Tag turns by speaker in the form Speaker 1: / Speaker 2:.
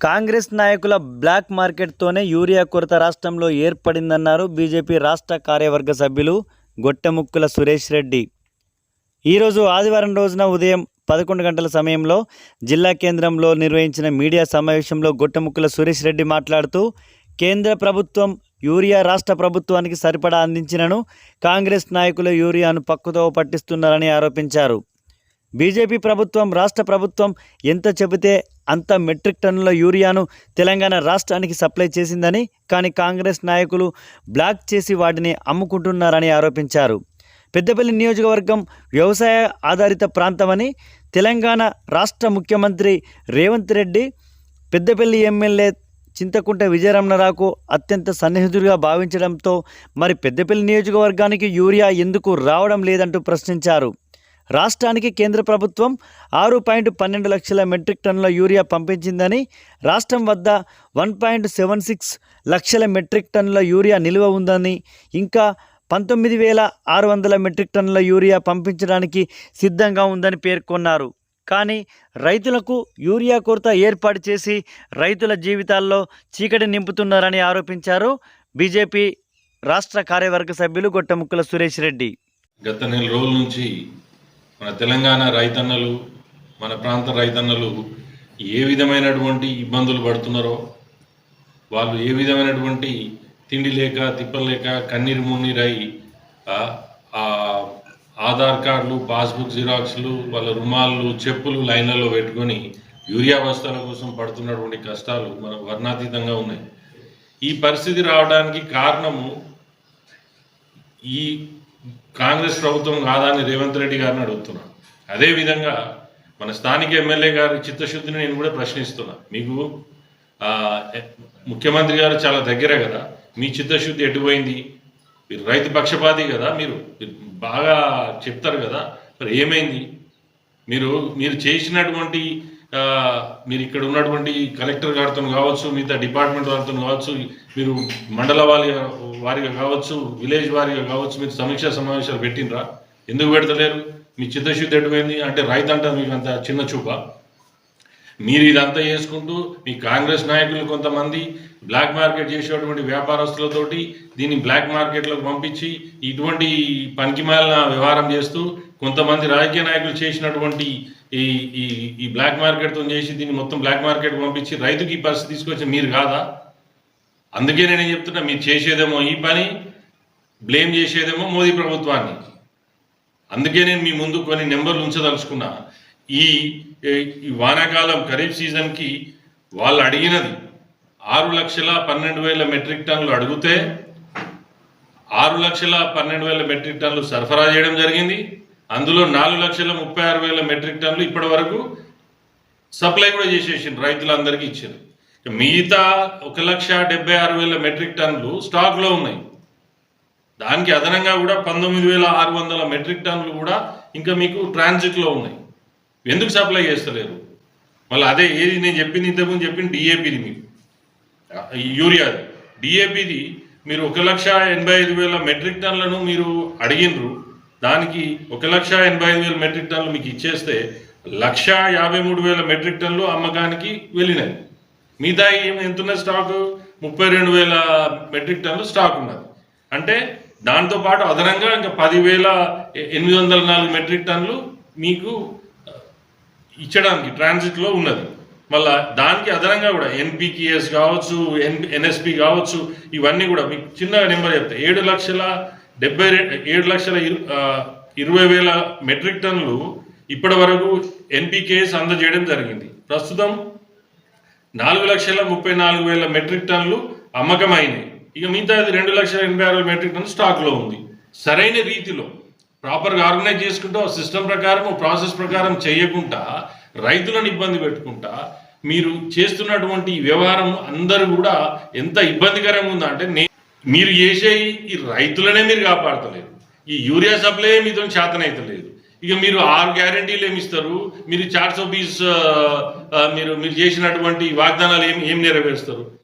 Speaker 1: కాంగ్రెస్ నాయకుల black మార్కెట్తోనే urea కొరత రాష్ట్రంలో ఏర్పడిందన్నారు బీజేపీ రాష్ట్ర కార్యవర్గ సభ్యులు గొట్టెముక్కుల సురేష్ రెడ్డి. ఈరోజు ఆదివారం రోజున ఉదయం పదకొండు గంటల సమయంలో జిల్లా కేంద్రంలో నిర్వహించిన మీడియా సమావేశంలో గొట్టెముక్కుల సురేష్ రెడ్డి మాట్లాడుతూ కేంద్ర ప్రభుత్వం యూరియా రాష్ట్ర ప్రభుత్వానికి సరిపడా అందించినను కాంగ్రెస్ నాయకులు యూరియాను పక్కుతో పట్టిస్తున్నారని ఆరోపించారు. బీజేపీ ప్రభుత్వం రాష్ట్ర ప్రభుత్వం ఎంత చెబితే అంత మెట్రిక్ టన్నుల యూరియాను తెలంగాణ రాష్ట్రానికి సప్లై చేసిందని కానీ కాంగ్రెస్ నాయకులు బ్లాక్ చేసి వాటిని అమ్ముకుంటున్నారని ఆరోపించారు. పెద్దపల్లి నియోజకవర్గం వ్యవసాయ ఆధారిత ప్రాంతమని తెలంగాణ రాష్ట్ర ముఖ్యమంత్రి రేవంత్ రెడ్డి పెద్దపల్లి ఎమ్మెల్యే చింతకుంట విజయరమణరావుకు అత్యంత సన్నిహితుడిగా భావించడంతో మరి పెద్దపల్లి నియోజకవర్గానికి యూరియా ఎందుకు రావడం లేదంటూ ప్రశ్నించారు. రాష్ట్రానికి కేంద్ర ప్రభుత్వం ఆరు పాయింట్ పన్నెండు లక్షల మెట్రిక్ టన్నుల యూరియా పంపించిందని రాష్ట్రం వద్ద వన్ పాయింట్ సెవెన్ సిక్స్ లక్షల మెట్రిక్ టన్నుల యూరియా నిల్వ ఉందని ఇంకా పంతొమ్మిది వేల ఆరు వందల మెట్రిక్ టన్నుల యూరియా పంపించడానికి సిద్ధంగా ఉందని పేర్కొన్నారు. కానీ రైతులకు యూరియా కొరత ఏర్పాటు చేసి రైతుల జీవితాల్లో చీకటి నింపుతున్నారని ఆరోపించారు బీజేపీ రాష్ట్ర కార్యవర్గ సభ్యులు గొట్టముక్కల సురేష్ రెడ్డి.
Speaker 2: గత నెల రోజుల నుంచి మన తెలంగాణ రైతన్నలు మన ప్రాంత రైతన్నలు ఏ విధమైనటువంటి ఇబ్బందులు పడుతున్నారో వాళ్ళు ఏ విధమైనటువంటి తిండి లేక తిప్పలేక కన్నీరు మున్నీరై ఆధార్ కార్డులు పాస్బుక్ జిరాక్స్లు వాళ్ళ రుమాళ్ళు చెప్పులు లైన్లలో పెట్టుకొని యూరియా బస్తాల కోసం పడుతున్నటువంటి కష్టాలు మన వర్ణాతీతంగా ఉన్నాయి. ఈ పరిస్థితి రావడానికి కారణము ఈ కాంగ్రెస్ ప్రభుత్వం కాదా అని రేవంత్ రెడ్డి గారిని అడుగుతున్నా. అదేవిధంగా మన స్థానిక ఎమ్మెల్యే గారి చిత్తశుద్ధిని నేను కూడా ప్రశ్నిస్తున్నా. మీకు ముఖ్యమంత్రి గారు చాలా దగ్గర కదా. మీ చిత్తశుద్ధి ఎటుపోయింది మీరు రైతు పక్షపాతి కదా మీరు బాగా చెప్తారు కదా. మరి ఏమైంది? మీరు మీరు చేసినటువంటి మీరు ఇక్కడ ఉన్నటువంటి కలెక్టర్ గారితో కావచ్చు మిగతా డిపార్ట్మెంట్ వారితో కావచ్చు మీరు మండల వారి వారిగా కావచ్చు విలేజ్ వారిగా కావచ్చు మీరు సమీక్షా సమావేశాలు పెట్టినరా ఎందుకు పెడతలేరు? మీ చిత్తశుద్ధి ఎటుపోయింది అంటే రైతు అంటే మీకు అంత చిన్న చూప. మీరు ఇదంతా చేసుకుంటూ మీ కాంగ్రెస్ నాయకులు కొంతమంది బ్లాక్ మార్కెట్ చేసేటువంటి వ్యాపారస్తులతోటి దీన్ని బ్లాక్ మార్కెట్లోకి పంపించి ఇటువంటి పనికిమాలిన వ్యవహారం చేస్తూ కొంతమంది రాజకీయ నాయకులు చేసినటువంటి ఈ ఈ ఈ బ్లాక్ మార్కెట్తో చేసి దీన్ని మొత్తం బ్లాక్ మార్కెట్ పంపించి రైతుకి ఈ పరిస్థితి తీసుకొచ్చి మీరు కాదా? అందుకే నేను చెప్తున్నా మీరు చేసేదేమో ఈ పని బ్లేమ్ చేసేదేమో మోదీ ప్రభుత్వాన్ని. అందుకే నేను మీ ముందు కొన్ని నెంబర్లు ఉంచదలుచుకున్నా. ఈ ఈ వానాకాలం ఖరీఫ్ సీజన్కి వాళ్ళు అడిగినది ఆరు లక్షల పన్నెండు వేల మెట్రిక్ టన్నులు అడిగితే ఆరు లక్షల పన్నెండు వేల మెట్రిక్ టన్నులు సరఫరా చేయడం జరిగింది. అందులో నాలుగు లక్షల ముప్పై ఆరు వేల మెట్రిక్ టన్నులు ఇప్పటి వరకు సప్లై కూడా చేసేసిండ్రు రైతులందరికీ ఇచ్చారు మిగతా ఒక లక్ష డెబ్బై ఆరు వేల మెట్రిక్ టన్నులు స్టాక్లో ఉన్నాయి. దానికి అదనంగా కూడా పంతొమ్మిది వేల ఆరు వందల మెట్రిక్ టన్నులు కూడా ఇంకా మీకు ట్రాన్సిట్లో ఉన్నాయి. ఎందుకు సప్లై చేస్తలేరు? మళ్ళీ అదే ఏది నేను చెప్పింది ఇంతకుముందు చెప్పింది డిఏపిది మీకు. యూరియా యూరియాది డిఏపిది మీరు ఒక లక్ష ఎనభై ఐదు వేల మెట్రిక్ టన్నులను మీరు అడిగినరు దానికి ఒక లక్ష ఎనభై ఐదు వేల మెట్రిక్ టన్నులు మీకు ఇచ్చేస్తే లక్ష యాభై మూడు వేల మెట్రిక్ టన్నులు అమ్మకానికి వెళ్ళినాయి. మిగతా ఏం- ఎంత స్టాక్? ముప్పై రెండు వేల మెట్రిక్ టన్నులు స్టాక్ ఉన్నది. అంటే దాంతోపాటు అదనంగా ఇంకా పదివేల ఎనిమిది వందల నాలుగు మెట్రిక్ టన్నులు మీకు ఇచ్చడానికి ట్రాన్సిట్లో ఉన్నది. మళ్ళా దానికి అదనంగా కూడా ఎన్పికేఎస్ కావచ్చు ఎన్ ఎన్ఎస్పి కావచ్చు ఇవన్నీ కూడా మీకు చిన్న నెంబర్ చెప్తాయి ఏడు లక్షల డెబ్బై ఏడు లక్షల ఇరు- ఇరవై వేల మెట్రిక్ టన్నులు ఇప్పటి వరకు ఎన్పికేఎస్ అందజేయడం జరిగింది. ప్రస్తుతం నాలుగు లక్షల ముప్పై నాలుగు వేల మెట్రిక్ టన్నులు అమ్మకమైనాయి. ఇక మిగతాది రెండు లక్షల ఎనభై ఆరు వేల మెట్రిక్ టన్ను స్టాక్లో ఉంది. సరైన రీతిలో ప్రాపర్గా ఆర్గనైజ్ చేసుకుంటూ సిస్టమ్ ప్రకారం ప్రాసెస్ ప్రకారం చేయకుండా రైతులను ఇబ్బంది పెట్టుకుంటా మీరు చేస్తున్నటువంటి ఈ వ్యవహారం అందరూ కూడా ఎంత ఇబ్బందికరంగా ఉందా అంటే మీరు చేసే ఈ- రైతులనే మీరు కాపాడతలేరు. ఈ యూరియా సప్లై మీతో చేతనైతలేదు ఇక మీరు ఆరు గ్యారంటీలు ఏమి ఇస్తారు? మీరు చార్ సో బీస్ మీరు మీరు చేసినటువంటి వాగ్దానాలు ఏం ఏం నెరవేరుస్తారు?